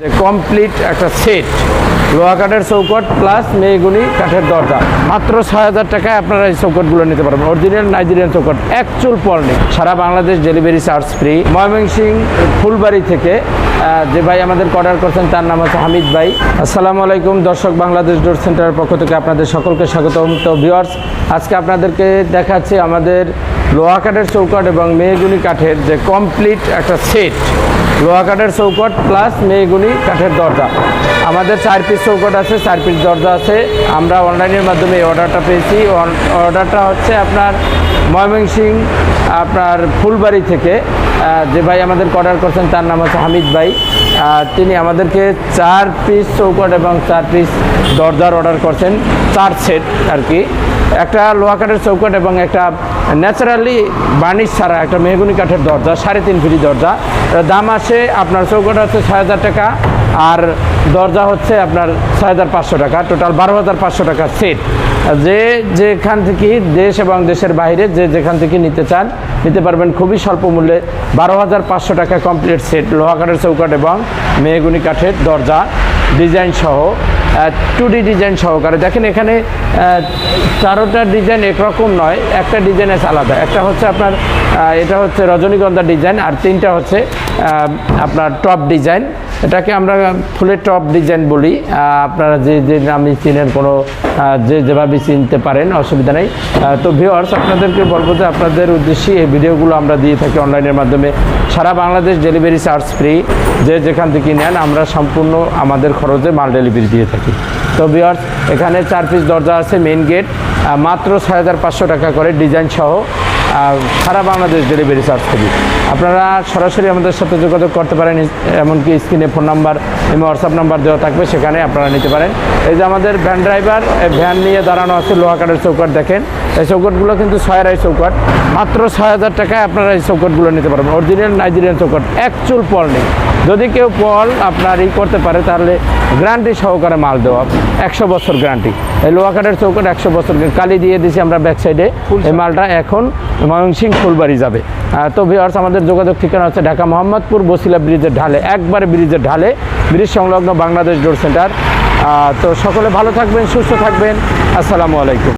Complete একটা set লোহা কাঠের চৌকট প্লাস মেয়েগুনি কাঠের দরজা। মাত্র ছয় হাজার টাকায় আপনারা এই চৌকটগুলো নিতে পারবেন। অরিজিনাল নাইজেরিয়ান চৌকট এক চুল পর নেই সারা Bangladesh delivery charge free Mymensingh, Phulbari থেকে যে ভাই আমাদের অর্ডার করছেন, তার নাম হচ্ছে হামিদ ভাই। আসসালামু আলাইকুম, দর্শক বাংলাদেশ ডোর সেন্টারের পক্ষ থেকে আপনাদের সকলকে স্বাগতম। তো ভিউয়ার্স আজকে আপনাদেরকে দেখাচ্ছি আমাদের লোহা কাঠের চৌকাট এবং মেয়েগুনি কাঠের যে কমপ্লিট একটা সেট লোহা কাঠের চৌকট প্লাস মেয়েগুনি কাঠের দরজা। আমাদের চার পিস চৌকট আছে, চার পিস দরজা আছে। আমরা অনলাইনের মাধ্যমে এই অর্ডারটা পেয়েছি। অর্ডারটা হচ্ছে আপনার ময়মনসিং আপনার ফুলবাড়ি থেকে। যে ভাই আমাদের অর্ডার করছেন, তার নাম হচ্ছে হামিদ ভাই। তিনি আমাদেরকে চার পিস চৌকট এবং চার পিস দরজার অর্ডার করছেন, চার সেট আর কি। একটা লোহা কাঠের চৌকট এবং একটা ন্যাচারালি বার্নিশ ছাড়া একটা মেহগুনি কাঠের দরজা, সাড়ে তিন ফিটি দরজা। দাম আসে, আপনার চৌকট হচ্ছে ছয় হাজার টাকা। আর দরজা হচ্ছে আপনার ছয় হাজার পাঁচশো টাকা, টোটাল বারো হাজার পাঁচশো টাকা সেট। যে যেখান থেকে দেশ এবং দেশের বাইরে যে যেখান থেকে নিতে চান, নিতে পারবেন খুবই স্বল্প মূল্যে বারো হাজার পাঁচশো টাকা কমপ্লিট সেট লোহা কাঠের চৌকট এবং মেহগুনি কাঠের দরজা, ডিজাইন সহ টু ডি ডিজাইন সহকারে। দেখেন এখানে চারোটা ডিজাইন একরকম নয়, একটা ডিজাইন আছে আলাদা। একটা হচ্ছে আপনার এটা হচ্ছে রজনীগন্ধা ডিজাইন আর তিনটা হচ্ছে আপনার টপ ডিজাইন। এটাকে আমরা ফুলের টপ ডিজাইন বলি। আপনারা যে যে নামে চিনেন কোনো যে যেভাবে চিনতে পারেন, অসুবিধা নেই। তো ভিওয়ার্স আপনাদেরকে বলব যে আপনাদের উদ্দেশ্যে এই ভিডিওগুলো আমরা দিয়ে থাকি অনলাইনের মাধ্যমে। সারা বাংলাদেশ ডেলিভারি চার্জ ফ্রি যে যেখান থেকে নেন, আমরা সম্পূর্ণ আমাদের খরচে মাল ডেলিভারি দিয়ে থাকি। তো ভিওয়ার্স এখানে চার পিস দরজা আছে মেইন গেট মাত্র ছয় হাজার পাঁচশো টাকা করে ডিজাইন সহ। সারা বাংলাদেশ ডেলিভারি চার্জ করি আপনারা সরাসরি আমাদের সাথে যোগাযোগ করতে পারেন এমনকি স্ক্রিনে ফোন নাম্বার এবং হোয়াটসঅ্যাপ নাম্বার দেওয়া থাকবে সেখানে আপনারা নিতে পারেন। এই যে আমাদের ভ্যান ড্রাইভার ভ্যান নিয়ে দাঁড়ানো আছে লোহা কাঠের চৌকাট দেখেন। এই চৌকটগুলো কিন্তু ছয় আড়াই চৌকাট মাত্র ছয় হাজার টাকায় আপনারা এই চৌকটগুলো নিতে পারবেন। অরিজিনাল নাইজেরিয়ান চৌকট এক চুল পল নেই। যদি কেউ পল আপনার ই করতে পারে তাহলে গ্যারান্টি সহকারে মাল দেওয়া একশো বছর গ্যারান্টি এই লোহা কাঠের চৌকট একশো বছর কালি দিয়ে দিয়েছি আমরা ব্যাক সাইডে এই মালটা এখন ময়মনসিং ফুলবাড়ি যাবে। তো ভিওয়ার্স আমাদের যোগাযোগ ঠিকানা হচ্ছে ঢাকা মোহাম্মদপুর বসিলা ব্রিজের ঢালে, একবারে ব্রিজের ঢালে, ব্রিজ সংলগ্ন বাংলাদেশ ডোর সেন্টার। তো সকলে ভালো থাকবেন, সুস্থ থাকবেন। আসসালামু আলাইকুম।